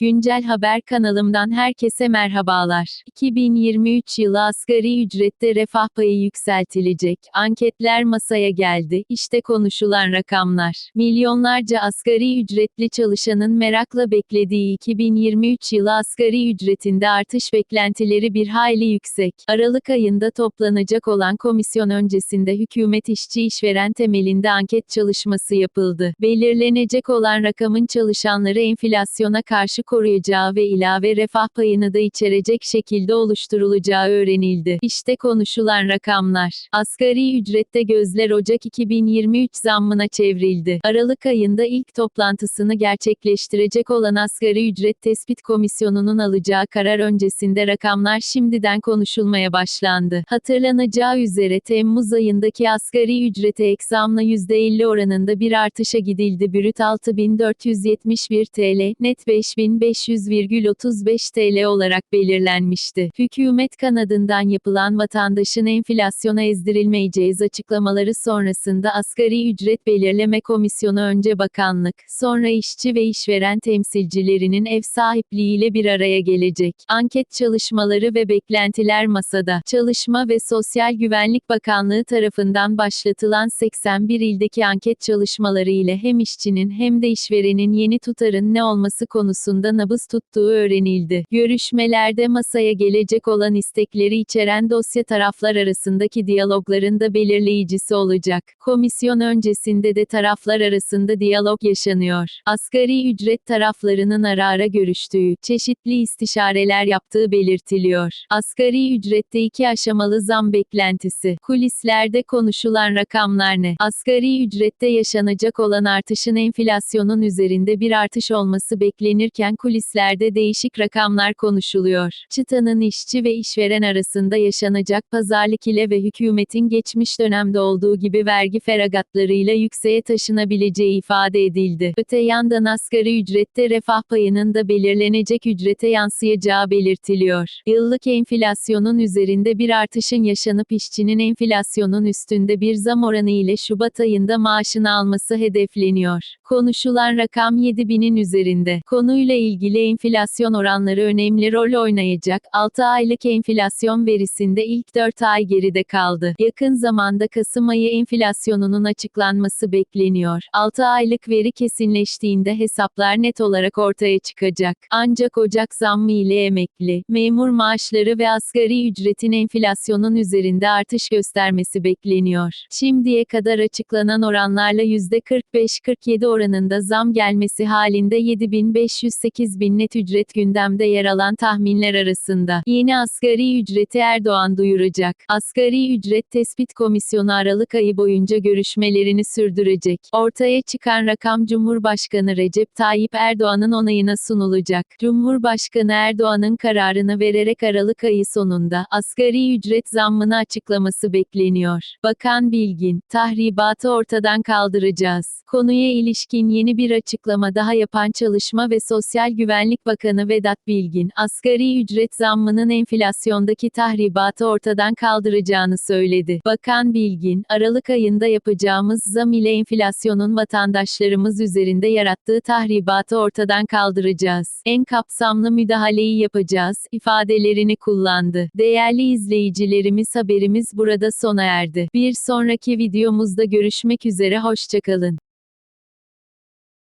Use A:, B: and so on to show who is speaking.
A: Güncel Haber kanalımdan herkese merhabalar. 2023 yılı asgari ücrette refah payı yükseltilecek. Anketler masaya geldi. İşte konuşulan rakamlar. Milyonlarca asgari ücretli çalışanın merakla beklediği 2023 yılı asgari ücretinde artış beklentileri bir hayli yüksek. Aralık ayında toplanacak olan komisyon öncesinde hükümet işçi işveren temelinde anket çalışması yapıldı. Belirlenecek olan rakamın çalışanları enflasyona karşı koruyacağı ve ilave refah payını da içerecek şekilde oluşturulacağı öğrenildi. İşte konuşulan rakamlar. Asgari ücrette gözler Ocak 2023 zammına çevrildi. Aralık ayında ilk toplantısını gerçekleştirecek olan Asgari Ücret Tespit Komisyonu'nun alacağı karar öncesinde rakamlar şimdiden konuşulmaya başlandı. Hatırlanacağı üzere Temmuz ayındaki asgari ücrete ek zamla %50 oranında bir artışa gidildi. Brüt 6471 TL, net 5500,35 TL olarak belirlenmişti. Hükümet kanadından yapılan vatandaşın enflasyona ezdirilmeyeceğiz açıklamaları sonrasında Asgari Ücret Belirleme Komisyonu önce bakanlık, sonra işçi ve işveren temsilcilerinin ev sahipliğiyle bir araya gelecek. Anket çalışmaları ve beklentiler masada. Çalışma ve Sosyal Güvenlik Bakanlığı tarafından başlatılan 81 ildeki anket çalışmaları ile hem işçinin hem de işverenin yeni tutarın ne olması konusunda nabız tuttuğu öğrenildi. Görüşmelerde masaya gelecek olan istekleri içeren dosya taraflar arasındaki diyalogların da belirleyicisi olacak. Komisyon öncesinde de taraflar arasında diyalog yaşanıyor. Asgari ücret taraflarının ara ara görüştüğü, çeşitli istişareler yaptığı belirtiliyor. Asgari ücrette iki aşamalı zam beklentisi. Kulislerde konuşulan rakamlar ne? Asgari ücrette yaşanacak olan artışın enflasyonun üzerinde bir artış olması beklenirken kulislerde değişik rakamlar konuşuluyor. Çıtanın işçi ve işveren arasında yaşanacak pazarlık ile ve hükümetin geçmiş dönemde olduğu gibi vergi feragatlarıyla yükseğe taşınabileceği ifade edildi. Öte yandan asgari ücrette refah payının da belirlenecek ücrete yansıyacağı belirtiliyor. Yıllık enflasyonun üzerinde bir artışın yaşanıp işçinin enflasyonun üstünde bir zam oranı ile Şubat ayında maaşını alması hedefleniyor. Konuşulan rakam 7000'in üzerinde. Konuyla ilgili enflasyon oranları önemli rol oynayacak. 6 aylık enflasyon verisinde ilk 4 ay geride kaldı. Yakın zamanda Kasım ayı enflasyonunun açıklanması bekleniyor. 6 aylık veri kesinleştiğinde hesaplar net olarak ortaya çıkacak. Ancak Ocak zammı ile emekli, memur maaşları ve asgari ücretin enflasyonun üzerinde artış göstermesi bekleniyor. Şimdiye kadar açıklanan oranlarla %45-47 oranında zam gelmesi halinde 7500-8000 net ücret gündemde yer alan tahminler arasında. Yeni asgari ücreti Erdoğan duyuracak. Asgari ücret tespit komisyonu Aralık ayı boyunca görüşmelerini sürdürecek. Ortaya çıkan rakam Cumhurbaşkanı Recep Tayyip Erdoğan'ın onayına sunulacak. Cumhurbaşkanı Erdoğan'ın kararını vererek Aralık ayı sonunda asgari ücret zammını açıklaması bekleniyor. Bakan Bilgin, tahribatı ortadan kaldıracağız. Konuya ilişkin yeni bir açıklama daha yapan Çalışma ve Sosyal Güvenlik Bakanı Vedat Bilgin, asgari ücret zammının enflasyondaki tahribatı ortadan kaldıracağını söyledi. Bakan Bilgin, Aralık ayında yapacağımız zam ile enflasyonun vatandaşlarımız üzerinde yarattığı tahribatı ortadan kaldıracağız. En kapsamlı müdahaleyi yapacağız, ifadelerini kullandı. Değerli izleyicilerimiz haberimiz burada sona erdi. Bir sonraki videomuzda görüşmek üzere hoşçakalın.